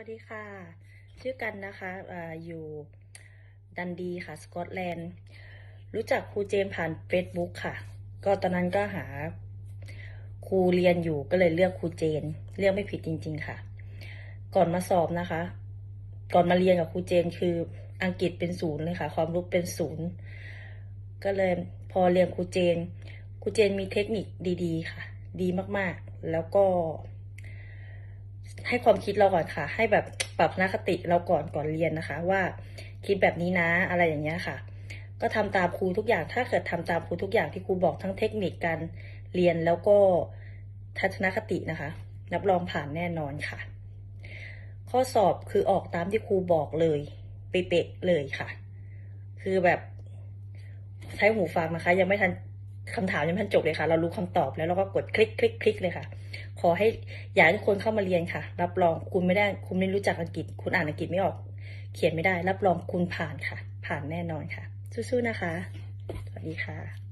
วัสดีค่ะ ชื่อกันนะคะออยู่ดันดีค่ะ สกอตแลนด์ รู้จักครูเจมผ่าน Facebook ค่ะ ก็ตอนนั้นก็หาครูเรียนอยู่ก็เลยเลือกครูเจน เลือกไม่ผิดจริง ๆ ค่ะ ก่อนมาสอบนะคะ ก่อนมาเรียนกับครูเจนคืออังกฤษเป็นศูนย์เลยค่ะ ความรู้เป็นศูนย์ ก็เลยพอเรียนครูเจนครูเจนมีเทคนิคดี ๆ ค่ะ ดีมากๆ แล้วก็ ให้ความคิดเราก่อนค่ะ ให้แบบปรับทัศนคติเราก่อนก่อนเรียนนะคะ ว่าคิดแบบนี้นะอะไรอย่างเงี้ยค่ะ ก็ทำตามครูทุกอย่าง ถ้าเกิดทำตามครูทุกอย่างที่ครูบอกทั้งเทคนิคการเรียนแล้วก็ทัศนคตินะคะรับรองผ่านแน่นอนค่ะ ข้อสอบคือออกตามที่ครูบอกเลยเป๊ะเลยค่ะ คือแบบใช้หูฟังนะคะ ยังไม่ทัน คำถามยังไม่ทันจบเลยค่ะ เรารู้คำตอบแล้วเราก็กดคลิกคลิกคลิกเลยค่ะ ขอให้อยากให้ทุกคนเข้ามาเรียนค่ะ รับรองคุณไม่ได้ คุณไม่รู้จักอังกฤษ คุณอ่านอังกฤษไม่ออก เขียนไม่ได้ รับรองคุณผ่านค่ะ ผ่านแน่นอนค่ะ สู้ๆนะคะ สวัสดีค่ะ